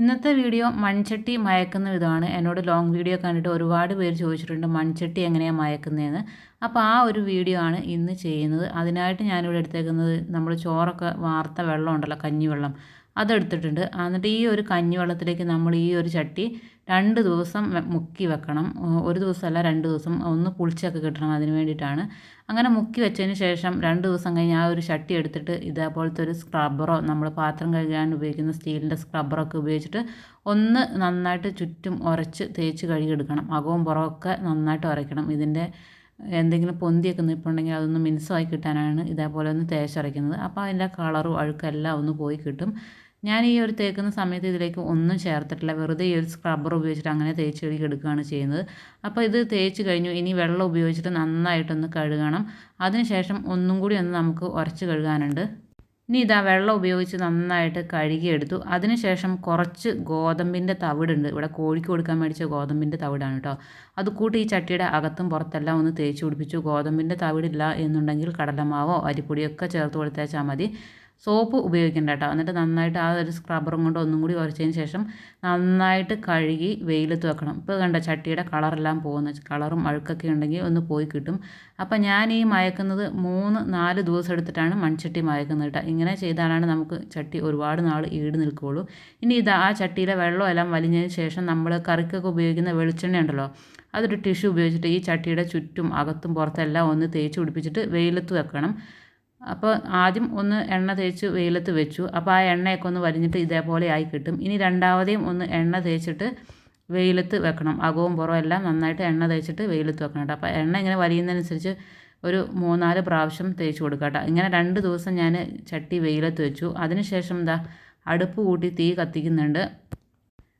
ഇന്നത്തെ വീഡിയോ മൺചട്ടി മയക്കുന്ന വിധമാണ്. എന്നോട് ലോങ് വീഡിയോ കണ്ടിട്ട് ഒരുപാട് പേര് ചോദിച്ചിട്ടുണ്ട് മൺചട്ടി എങ്ങനെയാണ് മയക്കുന്നതെന്ന് അപ്പോൾ ആ ഒരു വീഡിയോ ആണ് ഇന്ന് ചെയ്യുന്നത്. അതിനായിട്ട് ഞാനിവിടെ എടുത്തേക്കുന്നത് നമ്മൾ ചോറൊക്കെ വാർത്ത വെള്ളം ഉണ്ടല്ലോ കഞ്ഞിവെള്ളം. അതെടുത്തിട്ടുണ്ട്. എന്നിട്ട് ഈ ഒരു കഞ്ഞിവെള്ളത്തിലേക്ക് നമ്മൾ ഈ ഒരു ചട്ടി രണ്ട് ദിവസം മുക്കി വെക്കണം. ഒരു ദിവസമല്ല രണ്ട് ദിവസം. ഒന്ന് പുളിച്ചൊക്കെ കിട്ടണം അതിന് വേണ്ടിയിട്ടാണ്. അങ്ങനെ മുക്കി വെച്ചതിന് ശേഷം രണ്ട് ദിവസം കഴിഞ്ഞ് ആ ഒരു ചട്ടി എടുത്തിട്ട് ഇതേപോലത്തെ ഒരു സ്ക്രബ്ബറോ നമ്മൾ പാത്രം കഴുകാൻ ഉപയോഗിക്കുന്ന സ്റ്റീലിന്റെ സ്ക്രബ്ബറൊക്കെ ഉപയോഗിച്ചിട്ട് ഒന്ന് നന്നായിട്ട് ചുറ്റും ഉരച്ച് തേച്ച് കഴുകിയെടുക്കണം. അകവും പുറമൊക്കെ നന്നായിട്ട് ഉരയ്ക്കണം. ഇതിന്റെ എന്തെങ്കിലും പൊന്തിയൊക്കെ നിൽപ്പുണ്ടെങ്കിൽ അതൊന്ന് മിനുസമായി കിട്ടാനാണ് ഇതേപോലെ ഒന്ന് തേച്ചരയ്ക്കുന്നത് അപ്പോൾ അതിന്റെ കളറും അഴുക്കെല്ലാം ഒന്ന് പോയി കിട്ടും. ഞാൻ ഈ ഒരു തേക്കുന്ന സമയത്ത് ഇതിലേക്ക് ഒന്നും ചേർത്തിട്ടില്ല. വെറുതെ ഈ ഒരു സ്ക്രബ്ബർ ഉപയോഗിച്ചിട്ട് അങ്ങനെ തേച്ച് കഴുകി എടുക്കുകയാണ് ചെയ്യുന്നത്. അപ്പോൾ ഇത് തേച്ച് കഴിഞ്ഞു. ഇനി വെള്ളം ഉപയോഗിച്ചിട്ട് നന്നായിട്ടൊന്ന് കഴുകണം. അതിനുശേഷം ഒന്നും കൂടി ഒന്ന് നമുക്ക് ഉരച്ച് കഴുകാനുണ്ട്. ഇനി ഇതാ വെള്ളം ഉപയോഗിച്ച് നന്നായിട്ട് കഴുകിയെടുത്തു അതിനുശേഷം കുറച്ച് ഗോതമ്പിന്റെ തവിടുണ്ട്. ഇവിടെ കോഴിക്ക് കൊടുക്കാൻ മേടിച്ച ഗോതമ്പിന്റെ തവിടാണ് കേട്ടോ. അത് കൂട്ടി ഈ ചട്ടിയുടെ അകത്തും പുറത്തെല്ലാം ഒന്ന് തേച്ച് പിടിപ്പിച്ചു. ഗോതമ്പിന്റെ തവിടില്ല എന്നുണ്ടെങ്കിൽ കടലമാവോ അരിപ്പൊടിയൊക്കെ ചേർത്ത് കൊടുത്തേച്ചാൽ മതി. സോപ്പ് ഉപയോഗിക്കേണ്ട കേട്ടോ. എന്നിട്ട് നന്നായിട്ട് ആ ഒരു സ്ക്രബറും കൊണ്ട് ഒന്നും കൂടി ഉരച്ചതിന് ശേഷം നന്നായിട്ട് കഴുകി വെയിലത്ത് വെക്കണം. ഇപ്പോൾ കണ്ട ചട്ടിയുടെ കളറെല്ലാം പോകുന്ന. കളറും അഴുക്കൊക്കെ ഉണ്ടെങ്കിൽ ഒന്ന് പോയി കിട്ടും. അപ്പം ഞാൻ ഈ മയക്കുന്നത് മൂന്ന് നാല് ദിവസം എടുത്തിട്ടാണ് മൺചട്ടി മയക്കുന്നത് കേട്ടോ. ഇങ്ങനെ ചെയ്താലാണ് നമുക്ക് ചട്ടി ഒരുപാട് നാൾ ഈട് നിൽക്കുകയുള്ളൂ. ഇനി ഇത് ആ ചട്ടിയിലെ വെള്ളം എല്ലാം വലിഞ്ഞതിന് ശേഷം നമ്മൾ കറിക്കൊക്കെ ഉപയോഗിക്കുന്ന വെളിച്ചെണ്ണ ഉണ്ടല്ലോ അതൊരു ടിഷ്യൂ ഉപയോഗിച്ചിട്ട് ഈ ചട്ടിയുടെ ചുറ്റും അകത്തും പുറത്തെല്ലാം ഒന്ന് തേച്ച് പിടിപ്പിച്ചിട്ട് വെയിലത്ത് വെക്കണം. അപ്പോൾ ആദ്യം ഒന്ന് എണ്ണ തേച്ച് വെയിലത്ത് വെച്ചു. അപ്പോൾ ആ എണ്ണയൊക്കെ ഒന്ന് വരിഞ്ഞിട്ട് ഇതേപോലെ ആയി കിട്ടും. ഇനി രണ്ടാമതേയും ഒന്ന് എണ്ണ തേച്ചിട്ട് വെയിലത്ത് വെക്കണം. അകവും പുറവും എല്ലാം നന്നായിട്ട് എണ്ണ തേച്ചിട്ട് വെയിലത്ത് വെക്കണം കേട്ടോ. അപ്പോൾ എണ്ണ ഇങ്ങനെ വലിയുന്നതനുസരിച്ച് ഒരു മൂന്നാൽ പ്രാവശ്യം തേച്ച് കൊടുക്കുക കേട്ടോ. ഇങ്ങനെ രണ്ട് ദിവസം ഞാൻ ചട്ടി വെയിലത്ത് വെച്ചു. അതിനുശേഷം എന്താ അടുപ്പ് കൂട്ടി തീ കത്തിക്കുന്നുണ്ട്.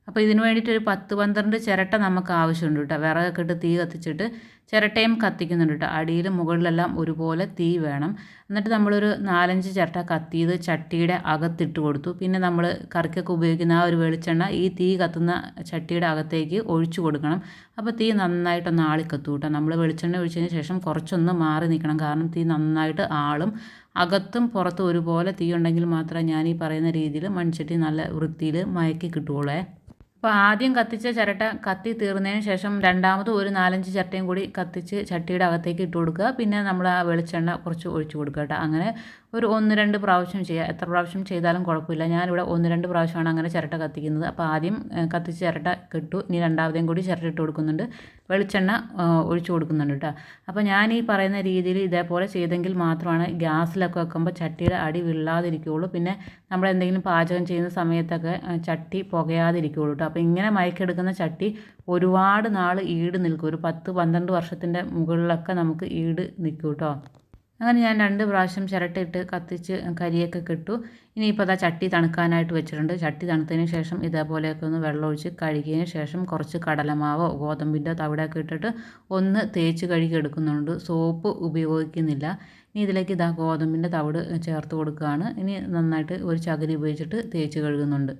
അപ്പോൾ ഇതിന് വേണ്ടിയിട്ട് ഒരു പത്ത് പന്ത്രണ്ട് ചിരട്ട നമുക്ക് ആവശ്യമുണ്ട് കേട്ടോ. വിറകൊക്കെ ഇട്ട് തീ കത്തിച്ചിട്ട് ചിരട്ടയും കത്തിക്കുന്നുണ്ട് കേട്ടോ അടിയിലും മുകളിലെല്ലാം ഒരുപോലെ തീ വേണം. എന്നിട്ട് നമ്മളൊരു നാലഞ്ച് ചിരട്ട കത്തിയത് ചട്ടിയുടെ അകത്തിട്ട് കൊടുത്തു. പിന്നെ നമ്മൾ കറിക്കൊക്കെ ഉപയോഗിക്കുന്ന ആ ഒരു വെളിച്ചെണ്ണ ഈ തീ കത്തുന്ന ചട്ടിയുടെ അകത്തേക്ക് ഒഴിച്ചു കൊടുക്കണം. അപ്പോൾ തീ നന്നായിട്ടൊന്ന് ആളിക്കത്തു കേട്ടോ നമ്മൾ വെളിച്ചെണ്ണ ഒഴിച്ചതിന് ശേഷം കുറച്ചൊന്ന് മാറി നിൽക്കണം കാരണം തീ നന്നായിട്ട് ആളും അകത്തും പുറത്തും ഒരുപോലെ തീ ഉണ്ടെങ്കിൽ മാത്രമേ ഞാൻ ഈ പറയുന്ന രീതിയിൽ മൺചട്ടി നല്ല വൃത്തിയിൽ മയക്കി കിട്ടുകയുള്ളേ അപ്പോൾ ആദ്യം കത്തിച്ച ചിരട്ട കത്തി തീർന്നതിന് ശേഷം രണ്ടാമത് ഒരു നാലഞ്ച് ചിരട്ടയും കൂടി കത്തിച്ച് ചട്ടിയുടെ അകത്തേക്ക് ഇട്ട് കൊടുക്കുക. പിന്നെ നമ്മൾ ആ വെളിച്ചെണ്ണ കുറച്ച് ഒഴിച്ചു കൊടുക്കുക കേട്ടോ. അങ്ങനെ ഒരു ഒന്ന് രണ്ട് പ്രാവശ്യം ചെയ്യുക എത്ര പ്രാവശ്യം ചെയ്താലും കുഴപ്പമില്ല. ഞാനിവിടെ ഒന്ന് രണ്ട് പ്രാവശ്യമാണ് അങ്ങനെ ചിരട്ട കത്തിക്കുന്നത്. അപ്പോൾ ആദ്യം കത്തിച്ച് ചിരട്ട കിട്ടു. ഇനി രണ്ടാമതേയും കൂടി ചിരട്ട ഇട്ട് കൊടുക്കുന്നുണ്ട്. വെളിച്ചെണ്ണ ഒഴിച്ചു കൊടുക്കുന്നുണ്ട് കേട്ടോ. അപ്പോൾ ഞാൻ ഈ പറയുന്ന രീതിയിൽ ഇതേപോലെ ചെയ്തെങ്കിൽ മാത്രമാണ് ഗ്യാസിലൊക്കെ വെക്കുമ്പോൾ ചട്ടിയുടെ അടി വിള്ളാതിരിക്കുകയുള്ളൂ. പിന്നെ നമ്മൾ എന്തെങ്കിലും പാചകം ചെയ്യുന്ന സമയത്തൊക്കെ ചട്ടി പുകയാതിരിക്കുകയുള്ളൂ കേട്ടോ. അപ്പോൾ ഇങ്ങനെ മയക്കെടുക്കുന്ന ചട്ടി ഒരുപാട് നാൾ ഈട് നിൽക്കും. ഒരു പത്ത് പന്ത്രണ്ട് വർഷത്തിന്റെ മുകളിലൊക്കെ നമുക്ക് ഈട് നിൽക്കും കേട്ടോ അങ്ങനെ ഞാൻ രണ്ട് പ്രാവശ്യം ചിരട്ടയിട്ട് കത്തിച്ച് കരിയൊക്കെ കിട്ടു. ഇനിയിപ്പോൾ അതാ ചട്ടി തണുക്കാനായിട്ട് വെച്ചിട്ടുണ്ട്. ചട്ടി തണുത്തതിന് ശേഷം ഇതേപോലെയൊക്കെ ഒന്ന് വെള്ളമൊഴിച്ച് കഴുകിയതിന് ശേഷം കുറച്ച് കടലമാവോ ഗോതമ്പിന്റെ തവിടൊക്കെ ഇട്ടിട്ട് ഒന്ന് തേച്ച് കഴുകി എടുക്കുന്നുണ്ട്. സോപ്പ് ഉപയോഗിക്കുന്നില്ല. ഇനി ഇതിലേക്ക് ഇതാ ഗോതമ്പിന്റെ തവിട് ചേർത്ത് കൊടുക്കുകയാണ്. ഇനി നന്നായിട്ട് ഒരു ചകിരി ഉപയോഗിച്ചിട്ട് തേച്ച് കഴുകുന്നുണ്ട്.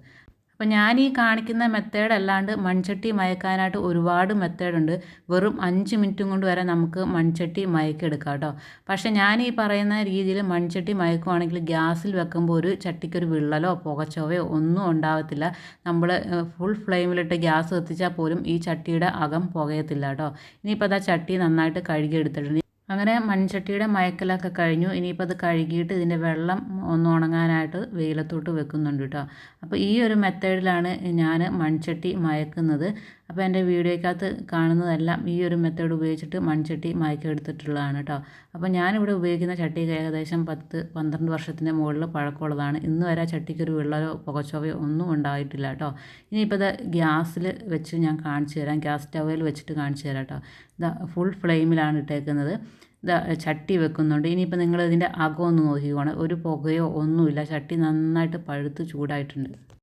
അപ്പോൾ ഞാൻ ഈ കാണിക്കുന്ന മെത്തേഡ് അല്ലാണ്ട് മൺചട്ടി മയക്കാനായിട്ട് ഒരുപാട് മെത്തേഡുണ്ട് വെറും അഞ്ച് മിനിറ്റും കൊണ്ട് വരെ നമുക്ക് മൺചട്ടി മയക്കെടുക്കാം കേട്ടോ പക്ഷേ ഞാൻ ഈ പറയുന്ന രീതിയിൽ മൺചട്ടി മയക്കുവാണെങ്കിൽ ഗ്യാസിൽ വെക്കുമ്പോൾ ഒരു ചട്ടിക്കൊരു വിള്ളലോ പുകച്ചോവയോ ഒന്നും ഉണ്ടാകത്തില്ല നമ്മൾ ഫുൾ ഫ്ലെയിമിലിട്ട് ഗ്യാസ് കത്തിച്ചാൽ പോലും ഈ ചട്ടിയുടെ അകം പുകയത്തില്ല കേട്ടോ ഇനിയിപ്പോൾ അത് ആ ചട്ടി നന്നായിട്ട് കഴുകിയെടുത്തിട്ടുണ്ട്. അങ്ങനെ മൺചട്ടിയുടെ മയക്കലൊക്കെ കഴിഞ്ഞു. ഇനിയിപ്പോൾ അത് കഴുകിയിട്ട് ഇതിന്റെ വെള്ളം ഒന്ന് ഉണങ്ങാനായിട്ട് വെയിലത്തോട്ട് വെക്കുന്നുണ്ട് കേട്ടോ അപ്പോൾ ഈ ഒരു മെത്തേഡിലാണ് ഞാൻ മൺചട്ടി മയക്കുന്നത്. അപ്പോൾ എന്റെ വീഡിയോയ്ക്കകത്ത് കാണുന്നതെല്ലാം ഈ ഒരു മെത്തേഡ് ഉപയോഗിച്ചിട്ട് മൺചട്ടി മയക്കെടുത്തിട്ടുള്ളതാണ് കേട്ടോ അപ്പോൾ ഞാനിവിടെ ഉപയോഗിക്കുന്ന ചട്ടി ഏകദേശം പത്ത് പന്ത്രണ്ട് വർഷത്തിന്റെ മുകളിൽ പഴക്കമുള്ളതാണ്. ഇന്ന് വരെ ചട്ടിക്ക് ഒരു വിള്ളലോ പുകച്ചോവയോ ഒന്നും ഉണ്ടായിട്ടില്ല കേട്ടോ ഇനിയിപ്പോൾ ഇത് ഗ്യാസിൽ വെച്ച് ഞാൻ കാണിച്ചു തരാം. ഗ്യാസ് സ്റ്റവയിൽ വെച്ചിട്ട് കാണിച്ചു തരാം കേട്ടോ ഇതാ ഫുൾ ഫ്ലെയിമിലാണ് ഇട്ടേക്കുന്നത്. ചട്ടി വെക്കുന്നുണ്ട്. ഇനിയിപ്പോൾ നിങ്ങൾ ഇതിന്റെ അകമൊന്ന് നോക്കിക്കോണം. ഒരു പുകയോ ഒന്നുമില്ല. ചട്ടി നന്നായിട്ട് പഴുത്ത് ചൂടായിട്ടുണ്ട്.